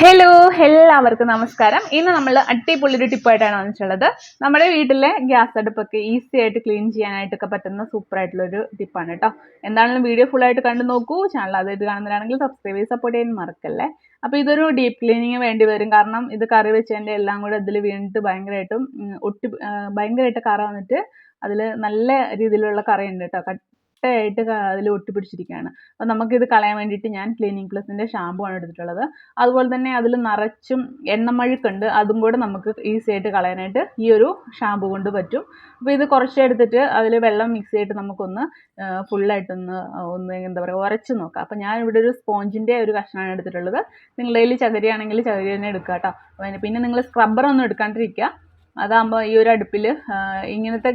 Hello എല്ലാവർക്കും നമസ്കാരം. ഇന്ന് നമ്മൾ അടിപൊളി അടിപൊളിയൊരു ടിപ്പായിട്ടാണ് വന്നിട്ടുള്ളത്. നമ്മുടെ വീട്ടിലെ ഗ്യാസ് അടുപ്പൊക്കെ ഈസി ആയിട്ട് ക്ലീൻ ചെയ്യാനായിട്ടൊക്കെ പറ്റുന്ന സൂപ്പർ ആയിട്ടുള്ള ഒരു ടിപ്പാണ് കേട്ടോ എന്താണെങ്കിലും വീഡിയോ ഫുൾ ആയിട്ട് കണ്ടു നോക്കൂ. ചാനൽ അതായിട്ട് കാണുന്നതാണെങ്കിൽ സബ്സ്ക്രൈബ് ചെയ്ത് സപ്പോർട്ട് ചെയ്യാൻ മറക്കല്ലേ. അപ്പോൾ ഇതൊരു ഡീപ്പ് ക്ലീനിങ് വേണ്ടി വരും. കാരണം ഇത് കറി വെച്ചതിന്റെ എല്ലാം കൂടെ ഇതിൽ വീണിട്ട് ഭയങ്കരമായിട്ടും ഒട്ടി ഭയങ്കരമായിട്ട് കറ വന്നിട്ട് അതിൽ നല്ല രീതിയിലുള്ള കറി ഉണ്ട് കേട്ടോ കട്ടയായിട്ട് അതിൽ ഒട്ടിപ്പിടിച്ചിരിക്കുകയാണ് അപ്പോൾ നമുക്കിത് കളയാൻ വേണ്ടിയിട്ട് ഞാൻ ക്ലീനിങ് പ്ലസിന്റെ ഷാമ്പു ആണ് എടുത്തിട്ടുള്ളത്. അതുപോലെ തന്നെ അതിൽ നിറച്ചും എണ്ണമഴുക്കുണ്ട്. അതും കൂടെ നമുക്ക് ഈസി ആയിട്ട് കളയാനായിട്ട് ഈ ഒരു ഷാമ്പു കൊണ്ട് പറ്റും. അപ്പോൾ ഇത് കുറച്ച് എടുത്തിട്ട് അതിൽ വെള്ളം മിക്സ് ചെയ്തിട്ട് നമുക്കൊന്ന് ഫുള്ളായിട്ടൊന്ന് ഒന്ന് എന്താ പറയുക ഉരച്ച് നോക്കാം. അപ്പോൾ ഞാൻ ഇവിടെ ഒരു സ്പോഞ്ചിന്റെ ഒരു കഷ്ണമാണ് എടുത്തിട്ടുള്ളത്. നിങ്ങളുടെ കയ്യിൽ ചകരിയാണെങ്കിൽ ചകരി തന്നെ എടുക്കുക കേട്ടോ പിന്നെ നിങ്ങൾ സ്ക്രബ്ബറൊന്നും എടുക്കാണ്ടിരിക്കുക. അതാകുമ്പോൾ ഈ ഒരു അടുപ്പിൽ ഇങ്ങനത്തെ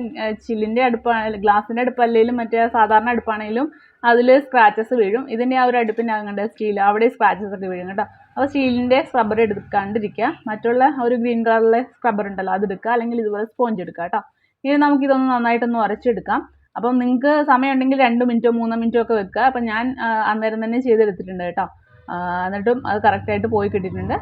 ചില്ലിന്റെ അടുപ്പാണെങ്കിലും ഗ്ലാസിന്റെ അടുപ്പല്ലെങ്കിലും മറ്റേ സാധാരണ അടുപ്പാണെങ്കിലും അതിൽ സ്ക്രാച്ചസ് വീഴും. ഇതിന്റെ ആ ഒരു അങ്ങോട്ട് സ്റ്റീൽ അവിടെ സ്ക്രാച്ചസ് ഒക്കെ വീഴും കേട്ടോ. അപ്പോൾ സ്റ്റീലിന്റെ സ്ക്രബ്ബർ എടുക്കാണ്ടിരിക്കുക. മറ്റുള്ള ഒരു ഗ്രീൻ കളറിലെ സ്ക്രബ്ബർ ഉണ്ടല്ലോ അത് എടുക്കുക. അല്ലെങ്കിൽ ഇതുപോലെ സ്പോഞ്ച് എടുക്കുക കേട്ടോ. ഇനി നമുക്കിതൊന്ന് നന്നായിട്ടൊന്ന് ഉരച്ചെടുക്കാം. അപ്പം നിങ്ങൾക്ക് സമയമുണ്ടെങ്കിൽ രണ്ട് മിനിറ്റോ മൂന്നോ മിനിറ്റോ ഒക്കെ വെക്കുക. അപ്പം ഞാൻ അന്നേരം തന്നെ ചെയ്തെടുത്തിട്ടുണ്ട് കേട്ടോ. എന്നിട്ടും അത് കറക്റ്റായിട്ട് പോയി കിട്ടിയിട്ടുണ്ട്.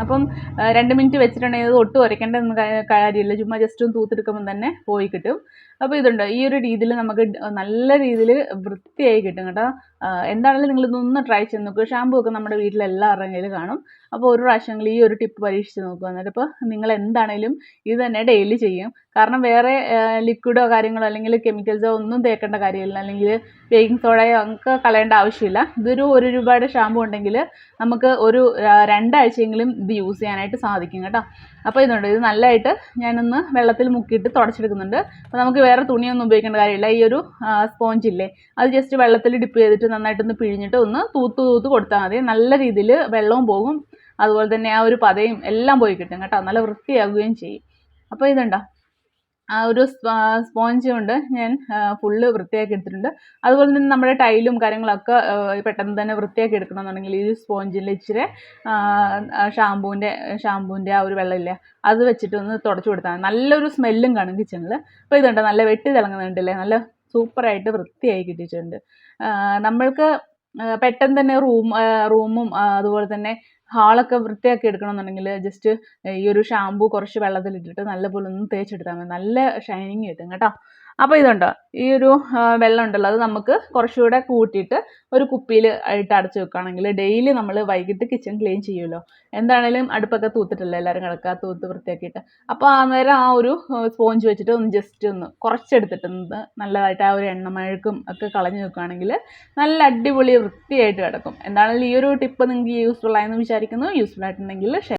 അപ്പം രണ്ട് മിനിറ്റ് വെച്ചിട്ടുണ്ടെങ്കിൽ അത് ഒട്ടും ഉരയ്ക്കേണ്ടതൊന്നും കാ- കാര്യമില്ല. ചുമ്മാ ജസ്റ്റ് ഒന്ന് തൂത്തെടുക്കുമ്പോൾ തന്നെ പോയി കിട്ടും. അപ്പോൾ ഇതുണ്ട്? ഈ ഒരു രീതിയിൽ നമുക്ക് നല്ല രീതിയിൽ വൃത്തിയായി കിട്ടും കേട്ടോ. എന്താണെങ്കിലും നിങ്ങൾ ഇതൊന്ന് ട്രൈ ചെയ്ത് നോക്കുക ഷാമ്പു ഒക്കെ നമ്മുടെ വീട്ടിൽ എല്ലാവരുടെയും കയ്യിൽ കാണും. അപ്പോൾ ഒരു പ്രാവശ്യമെങ്കിലും ഈ ഒരു ടിപ്പ് പരീക്ഷിച്ച് നോക്കുക. എന്നിട്ട് ഇപ്പോൾ നിങ്ങൾ എന്താണേലും ഇത് തന്നെ ഡെയിലി ചെയ്യും. കാരണം വേറെ ലിക്വിഡോ കാര്യങ്ങളോ അല്ലെങ്കിൽ കെമിക്കൽസോ ഒന്നും തേക്കേണ്ട കാര്യമില്ല. അല്ലെങ്കിൽ ബേക്കിംഗ് സോഡയോ ഒക്കെ കളയേണ്ട ആവശ്യമില്ല. ഇതൊരു ഒരു രൂപയുടെ ഷാമ്പു ഉണ്ടെങ്കിൽ നമുക്ക് ഒരു രണ്ടാഴ്ചയെങ്കിലും ഇത് യൂസ് ചെയ്യാനായിട്ട് സാധിക്കും കേട്ടോ. അപ്പോൾ ഇതുണ്ട്. ഇത് നല്ലതായിട്ട് ഞാനൊന്ന് വെള്ളത്തിൽ മുക്കിയിട്ട് തുടച്ചെടുക്കുന്നുണ്ട്. അപ്പോൾ നമുക്ക് വേറെ തുണിയൊന്നും ഉപയോഗിക്കേണ്ട കാര്യമില്ല. ഈ ഒരു സ്പോഞ്ചില്ലേ അത് ജസ്റ്റ് വെള്ളത്തിൽ ഡിപ്പ് ചെയ്തിട്ട് നന്നായിട്ടൊന്ന് പിഴിഞ്ഞിട്ട് ഒന്ന് തൂത്ത് തൂത്ത് കൊടുത്താൽ മതി. നല്ല രീതിയിൽ വെള്ളവും പോകും. അതുപോലെ തന്നെ ആ ഒരു പതയും എല്ലാം പോയി കിട്ടും കേട്ടോ. നല്ല വൃത്തിയാകുകയും ചെയ്യും. അപ്പോൾ ഇതുണ്ടോ? ആ ഒരു സ്പോഞ്ച് കൊണ്ട് ഞാൻ ഫുള്ള് വൃത്തിയാക്കി എടുത്തിട്ടുണ്ട്. അതുപോലെ തന്നെ നമ്മുടെ ടൈലും കാര്യങ്ങളൊക്കെ പെട്ടെന്ന് തന്നെ വൃത്തിയാക്കി എടുക്കണമെന്നുണ്ടെങ്കിൽ ഈ സ്പോഞ്ചിൽ ഇച്ചിരി ഷാമ്പൂവിന്റെ ഷാമ്പൂവിന്റെ ആ ഒരു വെള്ളമില്ലേ അത് വെച്ചിട്ട് ഒന്ന് തുടച്ചു കൊടുത്താൽ. നല്ലൊരു സ്മെല്ലും കാണും കിച്ചണിൽ അപ്പോൾ ഇതുണ്ട്? നല്ല വെട്ടി തിളങ്ങുന്നുണ്ടല്ലേ? നല്ല സൂപ്പറായിട്ട് വൃത്തിയായി കിട്ടിയിട്ടുണ്ട്. നമ്മൾക്ക് പെട്ടെന്ന് തന്നെ റൂം റൂമും അതുപോലെ തന്നെ ഹാളൊക്കെ വൃത്തിയാക്കി എടുക്കണമെന്നുണ്ടെങ്കിൽ ജസ്റ്റ് ഈ ഒരു ഷാമ്പൂ കുറച്ച് വെള്ളത്തിൽ വെള്ളത്തിലിട്ടിട്ട് നല്ലപോലെ ഒന്ന് തേച്ചെടുത്താൽ മതി. നല്ല ഷൈനിങ് കിട്ടും കേട്ടോ. അപ്പോൾ ഇതുണ്ടോ? ഈ ഒരു വെള്ളം ഉണ്ടല്ലോ അത് നമുക്ക് കുറച്ചുകൂടെ കൂട്ടിയിട്ട് ഒരു കുപ്പിയിൽ ഇട്ട് അടച്ച് വെക്കുകയാണെങ്കിൽ ഡെയിലി നമ്മൾ വൈകിട്ട് കിച്ചൺ ക്ലീൻ ചെയ്യുമല്ലോ. എന്താണേലും അടുപ്പൊക്കെ തൂത്തിട്ടല്ലോ എല്ലാവരും കിടക്കുക തൂത്ത് വൃത്തിയാക്കിയിട്ട്. അപ്പോൾ നേരം ആ ഒരു സ്പോഞ്ച് വെച്ചിട്ട് ഒന്ന് ജസ്റ്റ് ഒന്ന് കുറച്ചെടുത്തിട്ട് നല്ലതായിട്ട് ആ ഒരു എണ്ണമഴക്കും ഒക്കെ കളഞ്ഞു വെക്കുകയാണെങ്കിൽ നല്ല അടിപൊളി വൃത്തിയായിട്ട് കിടക്കും. എന്താണെങ്കിലും ഈ ഒരു ടിപ്പ് നിങ്ങൾക്ക് യൂസ്ഫുൾ ആയെന്ന് വിചാരിക്കുന്നു. യൂസ്ഫുൾ ആയിട്ടുണ്ടെങ്കിൽ